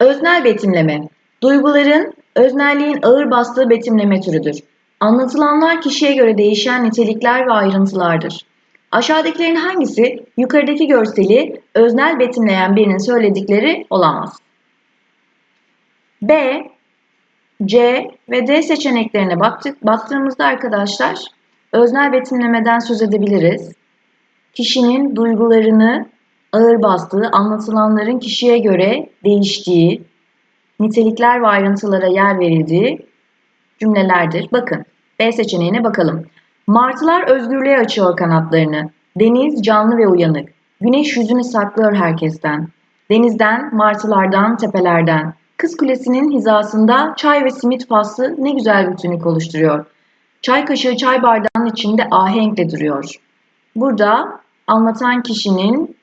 Öznel betimleme, duyguların, öznelliğin ağır bastığı betimleme türüdür. Anlatılanlar kişiye göre değişen nitelikler ve ayrıntılardır. Aşağıdakilerin hangisi yukarıdaki görseli öznel betimleyen birinin söyledikleri olamaz? B, C ve D seçeneklerine baktık, baktığımızda arkadaşlar öznel betimlemeden söz edebiliriz. Kişinin duygularını ağır bastığı, anlatılanların kişiye göre değiştiği, nitelikler ve ayrıntılara yer verildiği cümlelerdir. Bakın B seçeneğine bakalım. Martılar özgürlüğe açıyor kanatlarını. Deniz canlı ve uyanık. Güneş yüzünü saklıyor herkesten. Denizden, martılardan, tepelerden. Kız kulesinin hizasında çay ve simit faslı ne güzel bir tünik oluşturuyor. Çay kaşığı çay bardağının içinde ahenkle duruyor. Burada anlatan kişinin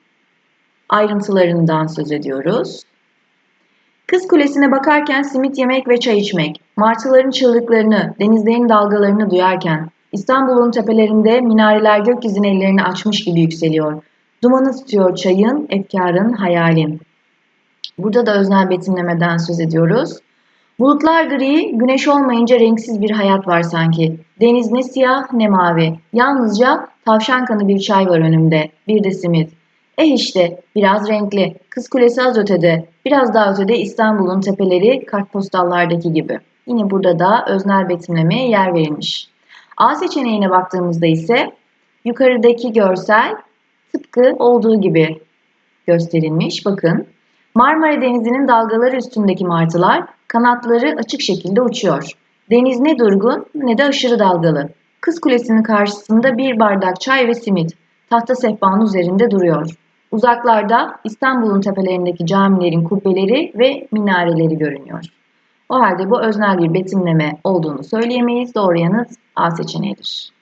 ayrıntılarından söz ediyoruz. Kız kulesine bakarken simit yemek ve çay içmek, martıların çığlıklarını, denizlerin dalgalarını duyarken, İstanbul'un tepelerinde minareler gökyüzüne ellerini açmış gibi yükseliyor. Dumanı tutuyor çayın, efkarın, hayalin. Burada da öznel betimlemeden söz ediyoruz. Bulutlar gri, güneş olmayınca renksiz bir hayat var sanki. Deniz ne siyah ne mavi. Yalnızca tavşan kanı bir çay var önümde. Bir de simit. Eh işte biraz renkli. Kız Kulesi az ötede. Biraz daha ötede İstanbul'un tepeleri kartpostallardaki gibi. Yine burada da öznel betimlemeye yer verilmiş. A seçeneğine baktığımızda ise yukarıdaki görsel tıpkı olduğu gibi gösterilmiş. Bakın Marmara Denizi'nin dalgaları üstündeki martılar kanatları açık şekilde uçuyor. Deniz ne durgun ne de aşırı dalgalı. Kız Kulesi'nin karşısında bir bardak çay ve simit tahta sehpanın üzerinde duruyor. Uzaklarda İstanbul'un tepelerindeki camilerin kubbeleri ve minareleri görünüyor. O halde bu öznel bir betimleme olduğunu söyleyemeyiz. Doğru yanıt A seçeneğidir.